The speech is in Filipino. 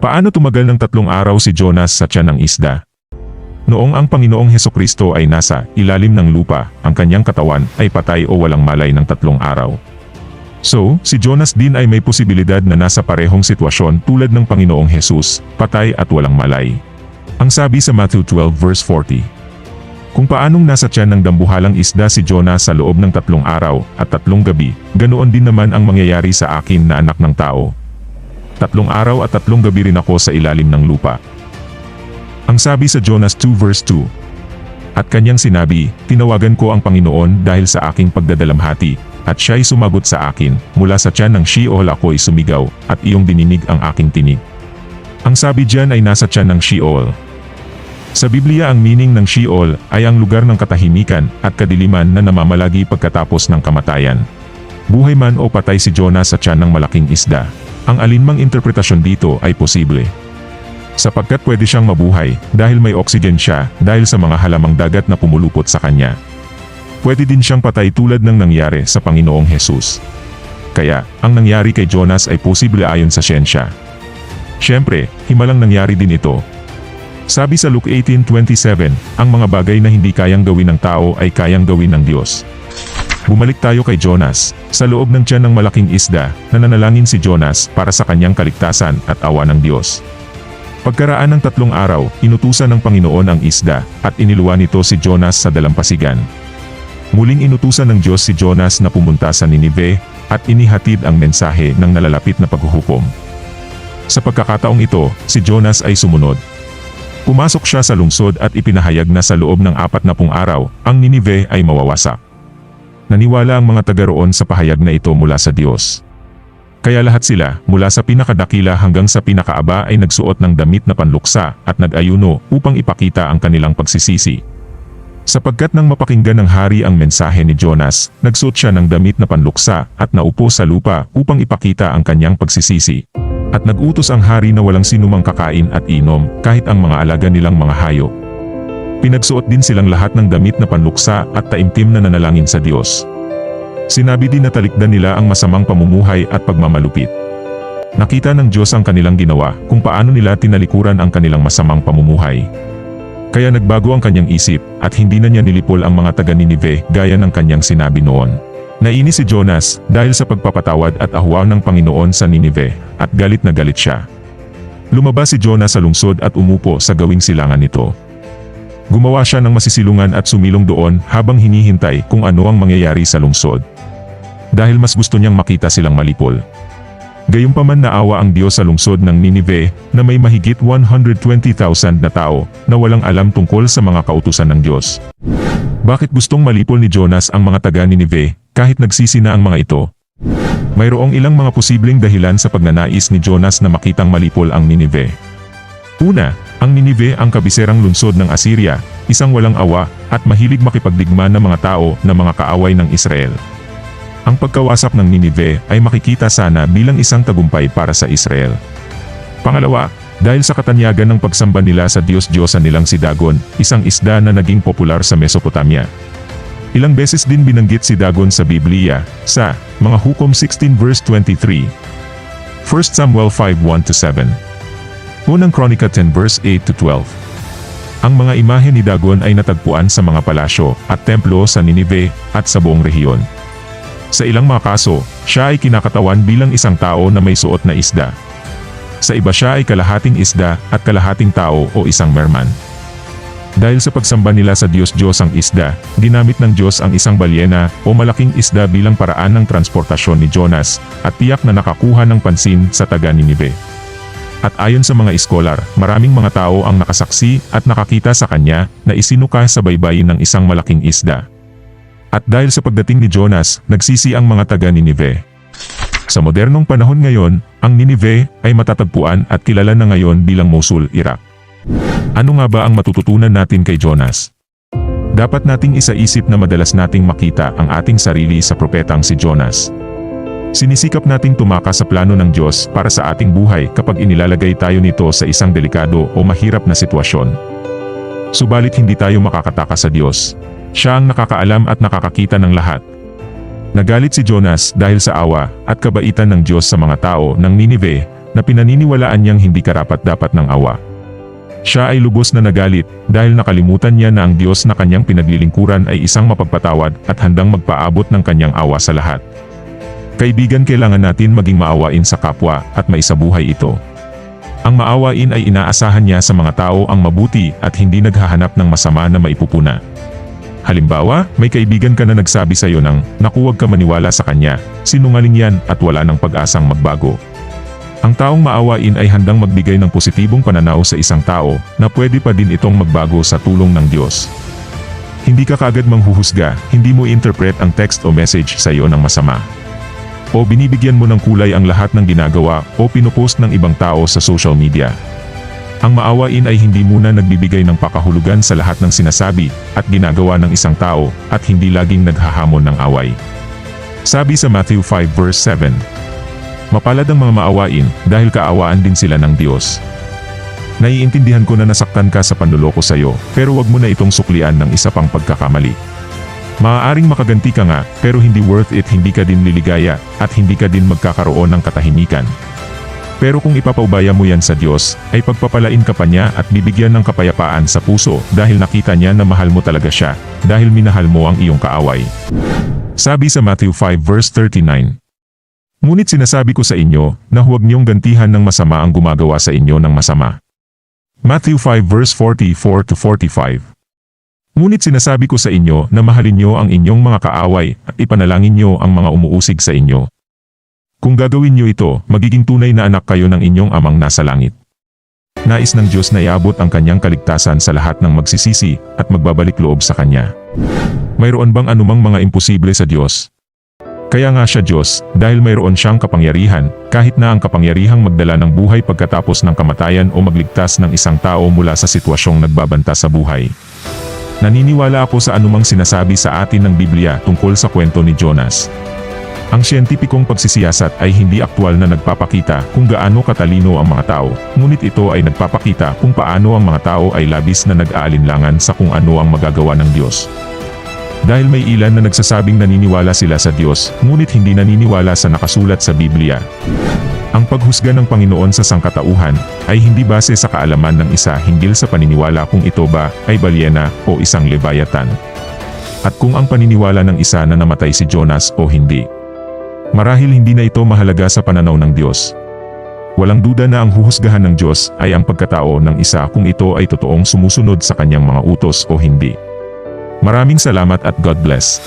Paano tumagal ng tatlong araw si Jonas sa tiyan ng isda? Noong ang Panginoong Heso Kristo ay nasa ilalim ng lupa, ang kanyang katawan ay patay o walang malay ng tatlong araw. So, si Jonas din ay may posibilidad na nasa parehong sitwasyon tulad ng Panginoong Hesus, patay at walang malay. Ang sabi sa Matthew 12 verse 40. Kung paanong nasa tiyan ng dambuhalang isda si Jonas sa loob ng tatlong araw at tatlong gabi, ganoon din naman ang mangyayari sa akin na anak ng tao. Tatlong araw at tatlong gabi rin ako sa ilalim ng lupa. Ang sabi sa Jonas 2 verse 2. At kanyang sinabi, tinawagan ko ang Panginoon dahil sa aking pagdadalamhati, at siya'y sumagot sa akin, mula sa tiyan ng Sheol ako'y sumigaw, at iyong dininig ang aking tinig. Ang sabi diyan ay nasa tiyan ng Sheol. Sa Biblia ang meaning ng Sheol ay ang lugar ng katahimikan at kadiliman na namamalagi pagkatapos ng kamatayan. Buhay man o patay si Jonas sa tiyan ng malaking isda. Ang alinmang interpretasyon dito ay posible. Sapagkat pwede siyang mabuhay dahil may oxygen siya dahil sa mga halamang dagat na pumulupot sa kanya. Pwede din siyang patay tulad ng nangyari sa Panginoong Hesus. Kaya, ang nangyari kay Jonas ay posible ayon sa siyensya. Siyempre, himalang nangyari din ito. Sabi sa Luke 18.27, ang mga bagay na hindi kayang gawin ng tao ay kayang gawin ng Diyos. Bumalik tayo kay Jonas. Sa loob ng tiyan ng malaking isda, nananalangin si Jonas para sa kanyang kaligtasan at awa ng Diyos. Pagkaraan ng tatlong araw, inutusan ng Panginoon ang isda, at iniluwa nito si Jonas sa dalampasigan. Muling inutusan ng Diyos si Jonas na pumunta sa Ninive, at inihatid ang mensahe ng nalalapit na paghuhukom. Sa pagkakataong ito, si Jonas ay sumunod. Pumasok siya sa lungsod at ipinahayag na sa loob ng apat na pung araw, ang Ninive ay mawawasak. Naniwala ang mga taga roon sa pahayag na ito mula sa Diyos. Kaya lahat sila, mula sa pinakadakila hanggang sa pinakaaba ay nagsuot ng damit na panluksa at nag-ayuno upang ipakita ang kanilang pagsisisi. Sapagkat nang mapakinggan ng hari ang mensahe ni Jonas, nagsuot siya ng damit na panluksa at naupo sa lupa upang ipakita ang kanyang pagsisisi. At nagutos ang hari na walang sinumang kakain at inom kahit ang mga alaga nilang mga hayop. Pinagsuot din silang lahat ng damit na panluksa at taimtim na nanalangin sa Diyos. Sinabi din na talikdan nila ang masamang pamumuhay at pagmamalupit. Nakita ng Diyos ang kanilang ginawa kung paano nila tinalikuran ang kanilang masamang pamumuhay. Kaya nagbago ang kanyang isip at hindi na niya nilipol ang mga taga Ninive gaya ng kanyang sinabi noon. Nainis si Jonas dahil sa pagpapatawad at ahuwa ng Panginoon sa Ninive at galit na galit siya. Lumabas si Jonas sa lungsod at umupo sa gawing silangan nito. Gumawa siya ng masisilungan at sumilong doon habang hinihintay kung ano ang mangyayari sa lungsod. Dahil mas gusto niyang makita silang malipol. Gayunpaman naawa ang Diyos sa lungsod ng Ninive na may mahigit 120,000 na tao na walang alam tungkol sa mga kautusan ng Diyos. Bakit gustong malipol ni Jonas ang mga taga Ninive kahit nagsisi na ang mga ito? Mayroong ilang mga posibleng dahilan sa pagnanais ni Jonas na makitang malipol ang Ninive. Una, ang Ninive ang kabiserang lungsod ng Assyria, isang walang awa at mahilig makipagdigma ng mga tao na mga kaaway ng Israel. Ang pagkawasak ng Ninive ay makikita sana bilang isang tagumpay para sa Israel. Pangalawa, dahil sa katanyagan ng pagsamba nila sa Diyos-Diyosan nilang si Dagon, isang isda na naging popular sa Mesopotamia. Ilang beses din binanggit si Dagon sa Biblia, sa mga Hukom 16 verse 23, 1 Samuel 5:1-7, Unang Kronika 10 verse 8-12. Ang mga imahe ni Dagon ay natagpuan sa mga palasyo at templo sa Ninive at sa buong rehiyon. Sa ilang mga kaso, siya ay kinakatawan bilang isang tao na may suot na isda. Sa iba siya ay kalahating isda at kalahating tao o isang merman. Dahil sa pagsamba nila sa Diyos-Diyos ang isda, ginamit ng Diyos ang isang balyena o malaking isda bilang paraan ng transportasyon ni Jonas at tiyak na nakakuha ng pansin sa taga Ninive. At ayon sa mga iskolar, maraming mga tao ang nakasaksi at nakakita sa kanya na isinuka sa baybayin ng isang malaking isda. At dahil sa pagdating ni Jonas, nagsisi ang mga taga Ninive. Sa modernong panahon ngayon, ang Ninive ay matatagpuan at kilala na ngayon bilang Mosul, Iraq. Ano nga ba ang matututunan natin kay Jonas? Dapat nating isaisip na madalas nating makita ang ating sarili sa propetang si Jonas. Sinisikap nating tumakas sa plano ng Diyos para sa ating buhay kapag inilalagay tayo nito sa isang delikado o mahirap na sitwasyon. Subalit hindi tayo makakatakas sa Diyos. Siya ang nakakaalam at nakakakita ng lahat. Nagalit si Jonas dahil sa awa at kabaitan ng Diyos sa mga tao ng Ninive na pinaniniwalaan niyang hindi karapat-dapat ng awa. Siya ay lubos na nagalit dahil nakalimutan niya na ang Diyos na kanyang pinaglilingkuran ay isang mapagpatawad at handang magpaabot ng kanyang awa sa lahat. Kaibigan kailangan natin maging maawain sa kapwa at maisabuhay ito. Ang maawain ay inaasahan niya sa mga tao ang mabuti at hindi naghahanap ng masama na maipupuna. Halimbawa, may kaibigan ka na nagsabi sa iyo ng, naku huwag ka maniwala sa kanya, sinungaling yan at wala ng pag-asang magbago. Ang taong maawain ay handang magbigay ng positibong pananaw sa isang tao na pwede pa din itong magbago sa tulong ng Diyos. Hindi ka kagad manghuhusga, hindi mo interpret ang text o message sa iyo ng masama. O binibigyan mo ng kulay ang lahat ng ginagawa o pinupost ng ibang tao sa social media. Ang maawain ay hindi muna nagbibigay ng pakahulugan sa lahat ng sinasabi at ginagawa ng isang tao at hindi laging naghahamon ng away. Sabi sa Matthew 5 verse 7, Mapalad ang mga maawain dahil kaawaan din sila ng Diyos. Naiintindihan ko na nasaktan ka sa panluloko sa iyo, pero wag mo na itong suklian ng isa pang pagkakamali. Maaaring makaganti ka nga, pero hindi worth it hindi ka din liligaya, at hindi ka din magkakaroon ng katahimikan. Pero kung ipapaubaya mo yan sa Diyos, ay pagpapalain ka pa niya at bibigyan ng kapayapaan sa puso dahil nakita niya na mahal mo talaga siya, dahil minahal mo ang iyong kaaway. Sabi sa Matthew 5 verse 39, Ngunit sinasabi ko sa inyo na huwag niyong gantihan ng masama ang gumagawa sa inyo ng masama. Matthew 5 verse 44 to 45 Ngunit sinasabi ko sa inyo na mahalin niyo ang inyong mga kaaway at ipanalangin niyo ang mga umuusig sa inyo. Kung gagawin niyo ito, magiging tunay na anak kayo ng inyong amang nasa langit. Nais ng Diyos na iabot ang kanyang kaligtasan sa lahat ng magsisisi at magbabalik loob sa Kanya. Mayroon bang anumang mga imposible sa Diyos? Kaya nga siya Diyos, dahil mayroon siyang kapangyarihan, kahit na ang kapangyarihang magdala ng buhay pagkatapos ng kamatayan o magligtas ng isang tao mula sa sitwasyong nagbabanta sa buhay. Naniniwala ako sa anumang sinasabi sa atin ng Biblia tungkol sa kwento ni Jonas. Ang siyentipikong pagsisiyasat ay hindi aktwal na nagpapakita kung gaano katalino ang mga tao, ngunit ito ay nagpapakita kung paano ang mga tao ay labis na nag-aalinlangan sa kung ano ang magagawa ng Diyos. Dahil may ilan na nagsasabing naniniwala sila sa Diyos, ngunit hindi naniniwala sa nakasulat sa Biblia. Ang paghusga ng Panginoon sa sangkatauhan ay hindi base sa kaalaman ng isa hinggil sa paniniwala kung ito ba ay balyena o isang lebayatan. At kung ang paniniwala ng isa na namatay si Jonas o hindi. Marahil hindi na ito mahalaga sa pananaw ng Diyos. Walang duda na ang huhusgahan ng Diyos ay ang pagkatao ng isa kung ito ay totoong sumusunod sa kanyang mga utos o hindi. Maraming salamat at God bless.